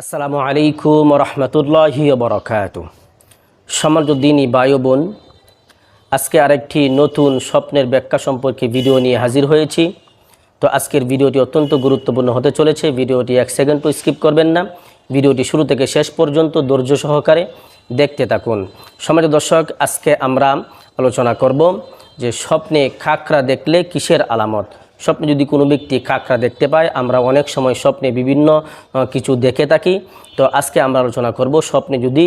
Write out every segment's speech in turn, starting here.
আসসালামু আলাইকুম রহমতুল্লাহি বরকাত সমাজুদ্দিনী বায়ু বোন, আজকে আরেকটি নতুন স্বপ্নের ব্যাখ্যা সম্পর্কে ভিডিও নিয়ে হাজির হয়েছি। তো আজকের ভিডিওটি অত্যন্ত গুরুত্বপূর্ণ হতে চলেছে। ভিডিওটি এক সেকেন্ডও স্কিপ করবেন না। ভিডিওটি শুরু থেকে শেষ পর্যন্ত ধৈর্য সহকারে দেখতে থাকুন। সমাজ দর্শক, আজকে আমরা আলোচনা করব যে স্বপ্নে খাকরা দেখলে কিসের আলামত? স্বপ্নে যদি কোনো ব্যক্তি কাঁকড়া দেখতে পায়, আমরা অনেক সময় স্বপ্নে বিভিন্ন কিছু দেখে থাকি। তো আজকে আমরা আলোচনা করব স্বপ্নে যদি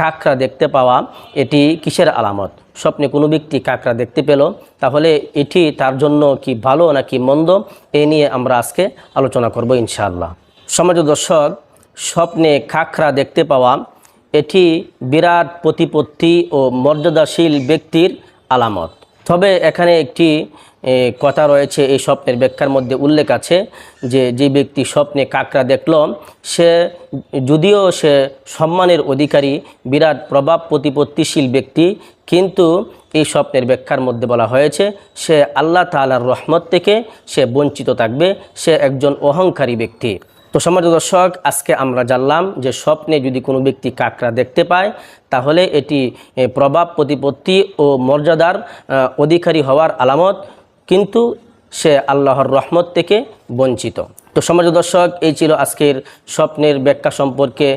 কাঁকড়া দেখতে পাওয়া, এটি কিসের আলামত? স্বপ্নে কোনো ব্যক্তি কাঁকড়া দেখতে পেল, তাহলে এটি তার জন্য কি ভালো নাকি মন্দ? এ নিয়ে আমরা আজকে আলোচনা করব ইনশাআল্লাহ। সমাজ দর্শক, স্বপ্নে খাকরা দেখতে পাওয়া, এটি বিরাট প্রতিপত্তি ও মর্যাদাশীল ব্যক্তির আলামত। তবে এখানে একটি কথা রয়েছে, এই স্বপ্নের ব্যাখ্যার মধ্যে উল্লেখ আছে যে যে ব্যক্তি স্বপ্নে কাকরা দেখল, সে, যদিও সে সম্মানের অধিকারী, বিরাট প্রভাব প্রতিপত্তিশীল ব্যক্তি, কিন্তু এই স্বপ্নের ব্যাখ্যার মধ্যে বলা হয়েছে, সে আল্লাহ তাআলার রহমত থেকে সে বঞ্চিত থাকবে, সে একজন অহংকারী ব্যক্তি। তো সমাজ দর্শক, আজকে আমরা জানলাম যে স্বপ্নে যদি কোনো ব্যক্তি কাকড়া দেখতে পায়, তাহলে এটি প্রভাব, প্রতিপত্তি ও মর্যাদার অধিকারী হওয়ার আলামত, কিন্তু সে আল্লাহর রহমত থেকে বঞ্চিত। তো সমাজ দর্শক, এই ছিল আজকের স্বপ্নের ব্যাখ্যা সম্পর্কে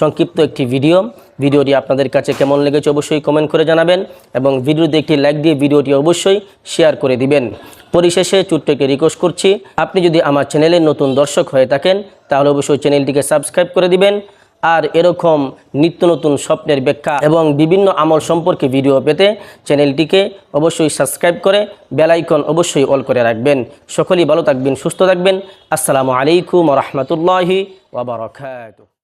সংক্ষিপ্ত একটি ভিডিও। ভিডিওটি আপনাদের কাছে কেমন লেগেছে অবশ্যই কমেন্ট করে জানাবেন এবং ভিডিওতে একটি লাইক দিয়ে ভিডিওটি অবশ্যই শেয়ার করে দিবেন। পরিশেষে ছোট্টকে রিকোয়েস্ট করছি। আপনি যদি আমার চ্যানেলের নতুন দর্শক হয়ে থাকেন, তাহলে অবশ্যই চ্যানেলটিকে সাবস্ক্রাইব করে দিবেন। আর এরকম নিত্য নতুন স্বপ্নের ব্যাখ্যা এবং বিভিন্ন আমল সম্পর্কে ভিডিও পেতে চ্যানেলটিকে অবশ্যই সাবস্ক্রাইব করে বেলাইকন অবশ্যই অল করে রাখবেন। সকলেই ভালো থাকবেন, সুস্থ থাকবেন। আসসালামু আলাইকুম রহমতুল্লাহি ওবরাকাতুহ